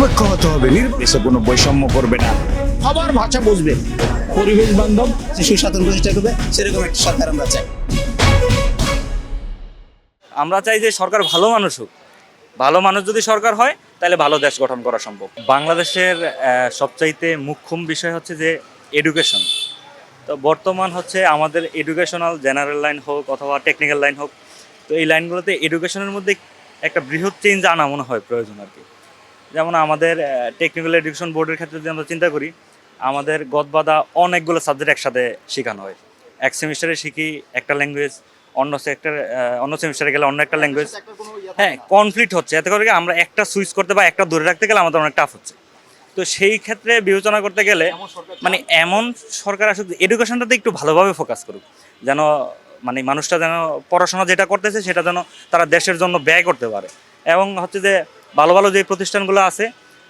নিরপেক্ষ হতে হবে নির্দেশে কোনো বৈষম্য করবে না। সবার ভাষা বুঝবে। পরিবেশ বান্ধব সাধন প্রতিষ্ঠা করবে সেরকম একটা সরকার আমরা চাই। আমরা চাই যে সরকার ভালো মানুষ হোক। ভালো মানুষ যদি সরকার হয়, তাহলে ভালো দেশ গঠন করা সম্ভব। বাংলাদেশের সবচাইতে মুখ্যম বিষয় হচ্ছে যে এডুকেশন। তো বর্তমান হচ্ছে আমাদের এডুকেশনাল জেনারেল লাইন হোক অথবা টেকনিক্যাল লাইন হোক, তো এই লাইনগুলোতে এডুকেশনের মধ্যে একটা বৃহৎ চেঞ্জ আনা মনে হয় প্রয়োজন আর কি। যেমন আমাদের টেকনিক্যাল এডুকেশন বোর্ডের ক্ষেত্রে যদি আমরা চিন্তা করি, আমাদের গদবাদা অনেকগুলো সাবজেক্ট একসাথে শেখানো হয়। এক সেমিস্টারে শিখি একটা ল্যাঙ্গুয়েজ অন্য সেক্টর অন্য সেমিস্টারে গেলে অন্য একটা ল্যাঙ্গুয়েজ হ্যাঁ কনফ্লিক্ট হচ্ছে। এতে করে আমরা একটা সুইচ করতে বা একটা ধরে রাখতে গেলে আমাদের অনেক টাফ হচ্ছে। তো সেই ক্ষেত্রে বিবেচনা করতে গেলে মানে এমন সরকার আসলে এডুকেশনটাতে একটু ভালোভাবে ফোকাস করুক। যেন মানে মানুষটা যেন পড়াশোনা যেটা করতেছে সেটা যেন তারা দেশের জন্য ব্যয় করতে পারে। এবং হচ্ছে যে ভালো ভালো যে প্রতিষ্ঠানগুলো আছে,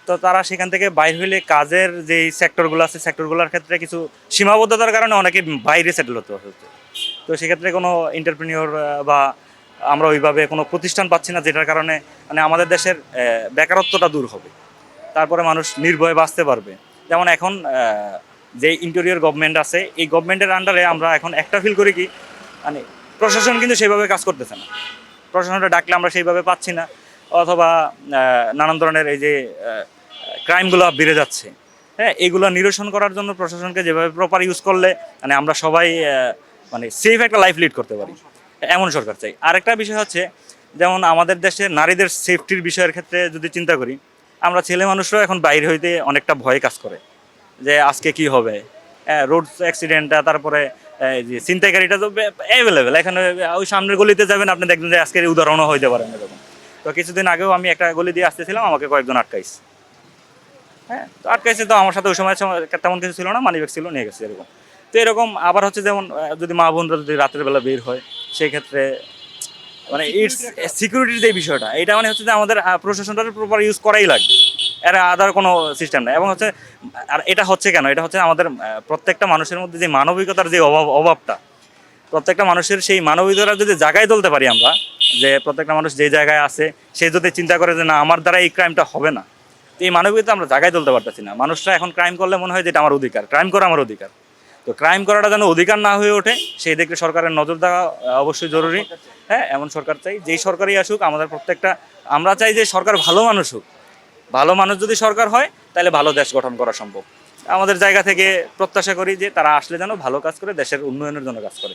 তো তারা সেখান থেকে বাইর হইলে কাজের যেই সেক্টরগুলো আছে সেক্টরগুলোর ক্ষেত্রে কিছু সীমাবদ্ধতার কারণে অনেকে বাইরে সেটেল হতে হচ্ছে। তো সেক্ষেত্রে কোনো এন্টারপ্রিনিয়র বা আমরা ওইভাবে কোনো প্রতিষ্ঠান পাচ্ছি না, যেটার কারণে মানে আমাদের দেশের বেকারত্বটা দূর হবে। তারপরে মানুষ নির্ভয়ে বাঁচতে পারবে। যেমন এখন যে ইন্টেরিয়র গভর্নমেন্ট আছে, এই গভর্নমেন্টের আন্ডারে আমরা এখন একটা ফিল করি কি মানে প্রশাসন কিন্তু সেইভাবে কাজ করতেছে না। প্রশাসনটা ডাকলে আমরা সেইভাবে পাচ্ছি না। অথবা নানান ধরনের এই যে ক্রাইমগুলো বেড়ে যাচ্ছে। হ্যাঁ এগুলো নিরসন করার জন্য প্রশাসনকে যেভাবে প্রপার ইউজ করলে মানে আমরা সবাই মানে সেফ একটা লাইফ লিড করতে পারি। এমন সরকার চাই। আরেকটা বিষয় হচ্ছে, যেমন আমাদের দেশে নারীদের সেফটির বিষয়ের ক্ষেত্রে যদি চিন্তা করি, আমরা ছেলে মানুষরাও এখন বাইরে হইতে অনেকটা ভয়ে কাজ করে। যে আজকে কি হবে? রোড অ্যাক্সিডেন্টটা তারপরে যে ছিনতাইকারীটা তো অ্যাভেলেবেল এখানে ওই সামনের গলিতে যাবেন, আপনি দেখবেন যে আজকের উদাহরণও হইতে পারেন এরকম। তো কিছুদিন আগেও আমি একটা গলি দিয়ে আসতেছিলাম আমাকে কয়েকজন আটকাইছে। হ্যাঁ তো আটকাইছে তো আমার সাথে ওই সময় তেমন কিছু ছিল না মানি ব্যাগ ছিল নিয়ে গেছে এরকম। তো এরকম আবার হচ্ছে যেমন যদি মা বোনরা যদি রাতের বেলা বের হয় সেই ক্ষেত্রে মানে ইটস সিকিউরিটির যে বিষয়টা এটা মানে হচ্ছে যে আমাদের প্রশাসনটা প্রপার ইউজ করাই লাগবে। এর আদার কোনো সিস্টেম নাই। এবং হচ্ছে আর এটা হচ্ছে কেন? এটা হচ্ছে আমাদের প্রত্যেকটা মানুষের মধ্যে যে মানবিকতার যে অভাব অভাবটা প্রত্যেকটা মানুষের সেই মানবিকতা যদি জায়গায় তুলতে পারি আমরা যে প্রত্যেকটা মানুষ যে জায়গায় আছে, সে যদি চিন্তা করে যে না, আমার দ্বারা এই ক্রাইমটা হবে না এই মানবিকতা আমরা জায়গায় তুলতে পারতেছি না। মানুষরা এখন ক্রাইম করলে মনে হয় যে এটা আমার অধিকার। ক্রাইম করা আমার অধিকার। তো ক্রাইম করাটা যেন অধিকার না হয়ে ওঠে, সেই দিকে সরকারের নজর দেওয়া অবশ্যই জরুরি। হ্যাঁ এমন সরকার চাই, যেই সরকারই আসুক, আমাদের প্রত্যেকটা, আমরা চাই যে সরকার ভালো মানুষ হোক। ভালো মানুষ যদি সরকার হয়, তাহলে ভালো দেশ গঠন করা সম্ভব। আমাদের জায়গা থেকে প্রত্যাশা করি যে তারা আসলে যেন ভালো কাজ করে, দেশের উন্নয়নের জন্য কাজ করে।